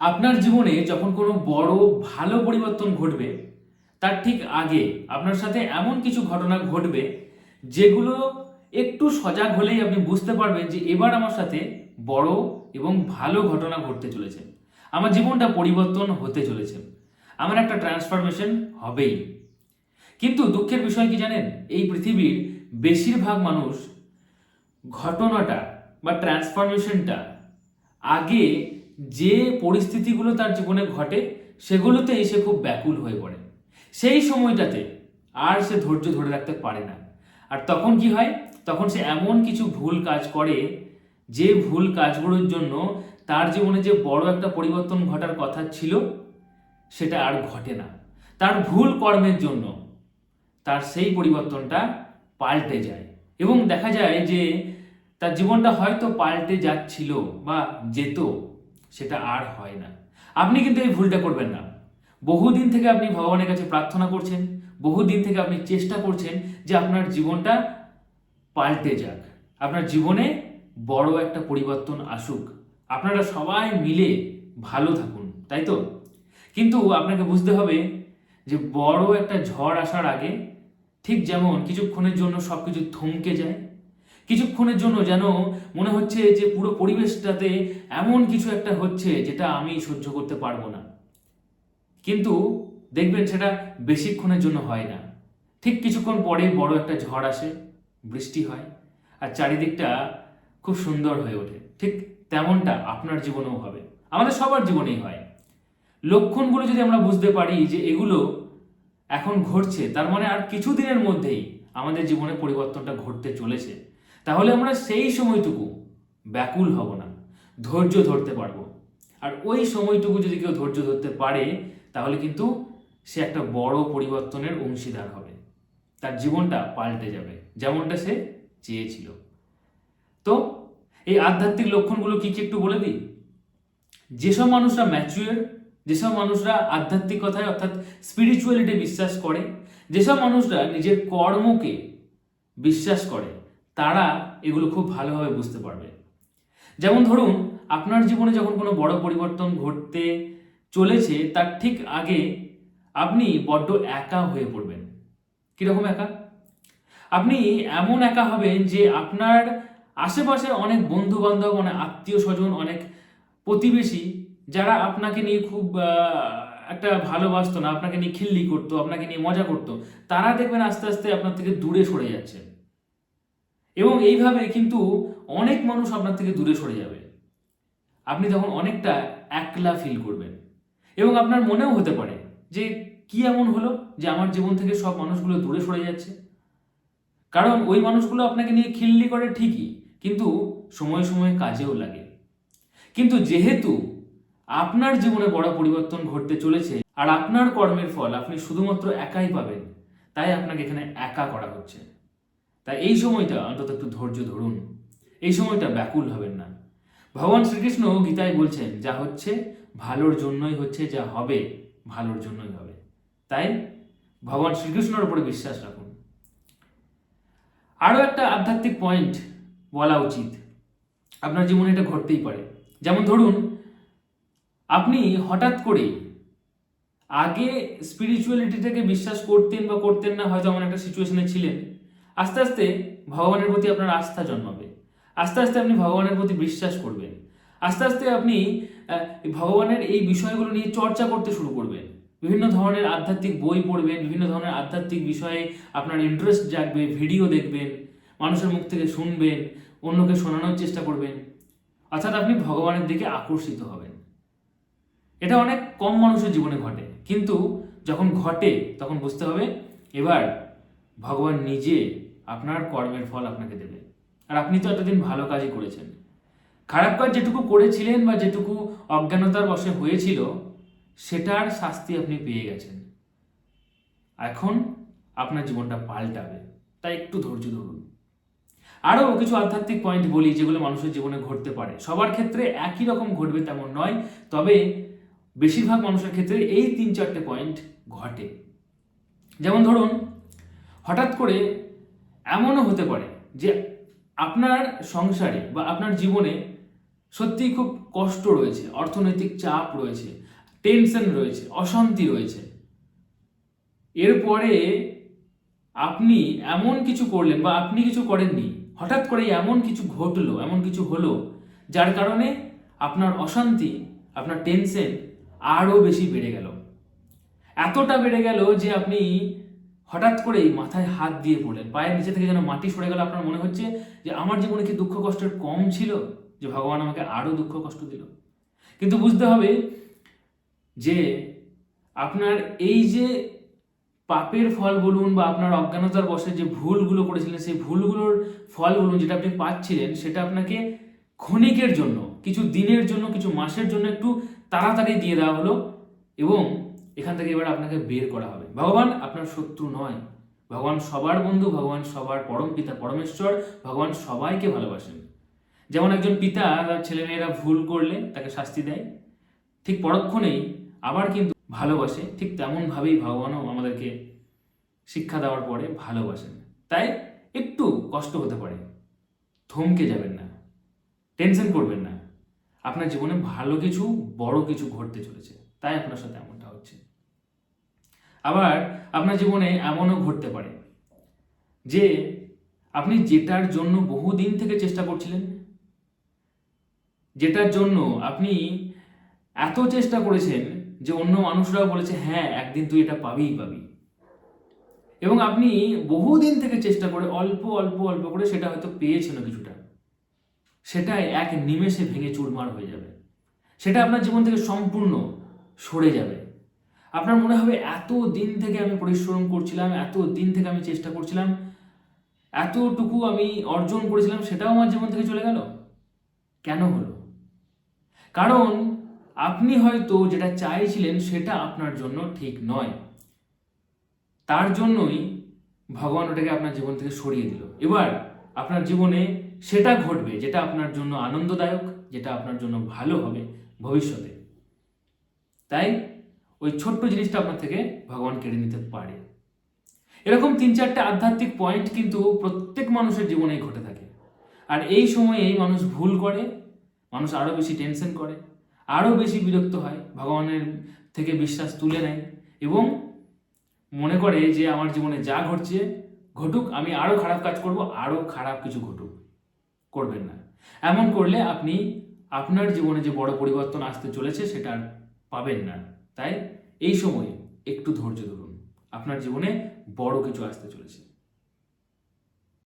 আপনার জীবনে যখন কোনো বড়, ভালো পরিবর্তন ঘটবে, তার ঠিক আগে আপনার সাথে এমন কিছু ঘটনা ঘটবে যেগুলো একটু সজাগ হলেই আপনি বুঝতে পারবেন যে এবার আমার সাথে বড় এবং ভালো ঘটনা ঘটতে চলেছে। আমার জীবনটা পরিবর্তন হতে চলেছে। আমার একটা ট্রান্সফরমেশন হবেই। কিন্তু দুঃখের বিষয় কি জানেন? এই পৃথিবীর বেশিরভাগ মানুষ ঘটনাটা বা ট্রান্সফরমেশনটা আগে যে পরিস্থিতিগুলো তার জীবনে ঘটে, সেগুলোতে এসে খুব ব্যাকুল হয়ে পড়ে। সেই সময়টাতে আর সে ধৈর্য ধরে রাখতে পারে না। আর তখন কি হয়? তখন সে এমন কিছু ভুল কাজ করে, যে ভুল কাজগুলোর জন্য তার জীবনে যে বড় একটা পরিবর্তন ঘটার কথা ছিল, সেটা আর ঘটে না। তার ভুল কর্মের জন্য তার সেই পরিবর্তনটা পাল্টে যায়। এবং দেখা যায় যে তার জীবনটা হয়তো পাল্টে যাচ্ছিল বা যেত সেটা আর হয় না। আপনি কিন্তু এই ভুলটা করবেন না। বহুদিন থেকে আপনি ভগবানের কাছে প্রার্থনা করছেন, বহুদিন থেকে আপনি চেষ্টা করছেন যে আপনার জীবনটা পাল্টে যাক। আপনার জীবনে বড় একটা পরিবর্তন আসুক। আপনারা সবাই মিলে ভালো থাকুন, তাই তো? কিন্তু আপনাকে বুঝতে হবে যে বড় একটা ঝড় আসার আগে ঠিক যেমন কিছুক্ষণের জন্য সব কিছু থমকে যায় কিছুক্ষণের জন্য যেন মনে হচ্ছে যে পুরো পরিবেশটাতে এমন কিছু একটা হচ্ছে যেটা আমি সহ্য করতে পারব না। কিন্তু দেখবেন সেটা বেশিক্ষণের জন্য হয় না। ঠিক কিছুক্ষণ পরে বড় একটা ঝড় আসে, বৃষ্টি হয়, আর চারিদিকটা খুব সুন্দর হয়ে ওঠে। ঠিক তেমনটা আপনার জীবনেও হবে। আমাদের সবার জীবনেই হয়। লক্ষণগুলো যদি আমরা বুঝতে পারি যে এগুলো এখন ঘটছে, তার মানে আর কিছু দিনের মধ্যেই আমাদের জীবনে পরিবর্তনটা ঘটতে চলেছে। তাহলে আমরা সেই সময়টুকু ব্যাকুল হব না, ধৈর্য ধরতে পারব। আর ওই সময়টুকু যদি কেউ ধৈর্য ধরতে পারে, তাহলে কিন্তু সে একটা বড় পরিবর্তনের অংশীদার হবে। তার জীবনটা পাল্টে যাবে, যেমনটা সে চেয়েছিল। তো এই আধ্যাত্মিক লক্ষণগুলো কি কি একটু বলে দিই? যেসব মানুষরা ম্যাচুয়ার যেসব মানুষরা আধ্যাত্মিকতায় অর্থাৎ স্পিরিচুয়ালিটি বিশ্বাস করে, যেসব মানুষরা নিজের কর্মকে বিশ্বাস করে তারা এগুলো খুব ভালোভাবে বুঝতে পারবে। যেমন ধরুন, আপনার জীবনে যখন কোনো বড় পরিবর্তন ঘটতে চলেছে, তার ঠিক আগে আপনি বড্ড একা হয়ে পড়বেন। কীরকম একা? আপনি এমন একা হবেন যে আপনার আশেপাশে অনেক বন্ধু বান্ধব অনেক আত্মীয় স্বজন অনেক প্রতিবেশী যারা আপনাকে নিয়ে খুব একটা ভালোবাসতো না, আপনাকে নিয়ে খিল্লি করতো, আপনাকে নিয়ে মজা করতো, তারা দেখবেন আস্তে আস্তে আপনার থেকে দূরে সরে যাচ্ছে। এবং এইভাবে কিন্তু অনেক মানুষ আপনার থেকে দূরে সরে যাবে। আপনি তখন অনেকটা একলা ফিল করবেন। এবং আপনার মনেও হতে পারে যে কি এমন হলো যে আমার জীবন থেকে সব মানুষগুলো দূরে সরে যাচ্ছে। কারণ ওই মানুষগুলো আপনাকে নিয়ে খিল্লি করে ঠিকই, কিন্তু সময় সময় কাজেও লাগে। কিন্তু যেহেতু আপনার জীবনে বড় পরিবর্তন ঘটতে চলেছে আর আপনার কর্মের ফল আপনি শুধুমাত্র একাই পাবেন, তাই আপনাকে এখানে একা করা হচ্ছে। তাই এই সময়টা অন্তত একটু ধৈর্য ধরুন। এই সময়টা ব্যাকুল হবেন না। ভগবান শ্রীকৃষ্ণ গীতায় বলছেন, যা হচ্ছে ভালোর জন্যই হচ্ছে, যা হবে ভালোর জন্যই হবে। তাই ভগবান শ্রীকৃষ্ণের উপরে বিশ্বাস রাখুন। আরও একটা আধ্যাত্মিক পয়েন্ট বলা উচিত। আপনার জীবনে এটা ঘটতেই পারে। যেমন ধরুন, আপনি হঠাৎ করে আগে স্পিরিচুয়ালিটিটাকে বিশ্বাস করতেন বা করতেন না, হয়তো এমন একটা সিচুয়েশনে ছিলেন। আস্তে আস্তে ভগবানের প্রতি আপনার আস্থা জন্মাবে। আস্তে আস্তে আপনি ভগবানের প্রতি বিশ্বাস করবেন। আস্তে আস্তে আপনি ভগবানের এই বিষয়গুলো নিয়ে চর্চা করতে শুরু করবেন। বিভিন্ন ধরনের আধ্যাত্মিক বই পড়বেন, বিভিন্ন ধরনের আধ্যাত্মিক বিষয়ে আপনার ইন্টারেস্ট জাগবে ভিডিও দেখবেন, মানুষের মুখ থেকে শুনবেন, অন্যকে শোনানোর চেষ্টা করবেন। অর্থাৎ আপনি ভগবানের দিকে আকর্ষিত হবেন। এটা অনেক কম মানুষের জীবনে ঘটে। কিন্তু যখন ঘটে, তখন বুঝতে হবে, এবার ভগবান নিজে আপনার কর্মের ফল আপনাকে দেবে। আর আপনি তো এতদিন ভালো কাজই করেছেন। খারাপ কাজ যেটুকু করেছিলেন বা যেটুকু অজ্ঞানতার বশে হয়েছিল, সেটার শাস্তি আপনি পেয়ে গেছেন। এখন আপনার জীবনটা পাল্টাবে। তাই একটু ধৈর্য ধরুন। আরও কিছু আধ্যাত্মিক পয়েন্ট বলি, যেগুলো মানুষের জীবনে ঘটতে পারে। সবার ক্ষেত্রে একই রকম ঘটবে তেমন নয়, তবে বেশিরভাগ মানুষের ক্ষেত্রে এই তিন চারটে পয়েন্ট ঘটে। যেমন ধরুন হঠাৎ করে এমনও হতে পারে যে আপনার সংসারে বা আপনার জীবনে সত্যিই খুব কষ্ট রয়েছে, অর্থনৈতিক চাপ রয়েছে টেনশন রয়েছে, অশান্তি রয়েছে। এরপরে আপনি এমন কিছু করলেন বা আপনি কিছু করেননি, হঠাৎ করে এমন কিছু ঘটলো, এমন কিছু হলো, যার কারণে আপনার অশান্তি, আপনার টেনশন আরও বেশি বেড়ে গেল। এতটা বেড়ে গেল যে আপনি হঠাৎ করেই মাথায় হাত দিয়ে পড়লেন পায়ের নিচে থেকে যেন মাটি সরে গেল, আপনার মনে হচ্ছে যে আমার জীবনে কি দুঃখ কষ্টের কম ছিল? যে ভগবান আমাকে আরও দুঃখ কষ্ট দিল। কিন্তু বুঝতে হবে যে আপনার এই যে পাপের ফল বলুন বা আপনার অজ্ঞানতার বসে যে ভুলগুলো করেছিলেন, সেই ভুলগুলোর ফল বলুন যেটা আপনি পাচ্ছিলেন, সেটা আপনাকে ক্ষণিকের জন্য, কিছু দিনের জন্য, কিছু মাসের জন্য একটু তাড়াতাড়ি দিয়ে দেওয়া হলো এবং এখান থেকে এবার আপনাকে বের করা হবে। ভগবান আপনার শত্রু নয়। ভগবান সবার বন্ধু, ভগবান সবার পরম পিতা, পরমেশ্বর, ভগবান সবাইকে ভালোবাসেন। যেমন একজন পিতা, তার ছেলেমেয়েরা ভুল করলে তাকে শাস্তি দেয়, ঠিক পরক্ষণেই আবার কিন্তু ভালোবাসে, ঠিক তেমনভাবেই ভগবানও আমাদেরকে শিক্ষা দেওয়ার পরে ভালোবাসেন। তাই একটু কষ্ট হতে পারে। থমকে যাবেন না। টেনশন করবেন না। আপনার জীবনে ভালো কিছু, বড় কিছু ঘটতে চলেছে। তাই আপনার সাথে হচ্ছে আবার আপনার জীবনে এমনও ঘটতে পারে যে আপনি যেটার জন্য বহুদিন থেকে চেষ্টা করছিলেন। যেটার জন্য আপনি এত চেষ্টা করেছেন যে অন্য মানুষরাও বলেছে হ্যাঁ একদিন তুই এটা পাবিই পাবি। এবং আপনি বহুদিন থেকে চেষ্টা করে অল্প অল্প অল্প করে সেটা হয়তো পেয়েছেন কিছুটা। সেটাই এক নিমেষে ভেঙে চুরমার হয়ে যাবে। সেটা আপনার জীবন থেকে সম্পূর্ণ সরে যাবে। আপনার মনে হবে এত দিন থেকে আমি পরিশ্রম করছিলাম, এত দিন থেকে আমি চেষ্টা করছিলাম, এতটুকু আমি অর্জন করেছিলাম, সেটাও আমার জীবন থেকে চলে গেল? কেন হলো? কারণ আপনি হয়তো যেটা চাইছিলেন সেটা আপনার জন্য ঠিক নয়। তার জন্যই ভগবান ওটাকে আপনার জীবন থেকে সরিয়ে দিল। এবার আপনার জীবনে সেটা ঘটবে যেটা আপনার জন্য আনন্দদায়ক, যেটা আপনার জন্য ভালো হবে ভবিষ্যতে। তাই ওই ছোট্ট জিনিসটা আপনার থেকে ভগবান কেড়ে নিতে পারে। এরকম তিন চারটে আধ্যাত্মিক পয়েন্ট কিন্তু প্রত্যেক মানুষের জীবনেই ঘটে থাকে। আর এই সময়েই মানুষ ভুল করে, মানুষ আরও বেশি টেনশন করে আরও বেশি বিরক্ত হয়, ভগবানের থেকে বিশ্বাস তুলে নেয় এবং মনে করে যে আমার জীবনে যা ঘটছে, ঘটুক, আমি আরও খারাপ কাজ করব আরও খারাপ কিছু ঘটুক। করবেন না। এমন করলে আপনি আপনার জীবনে যে বড় পরিবর্তন আসতে চলেছে সেটা আর পাবেন না। তাই এই সময়ে একটু ধৈর্য ধরুন। আপনার জীবনে বড় কিছু আসতে চলেছে।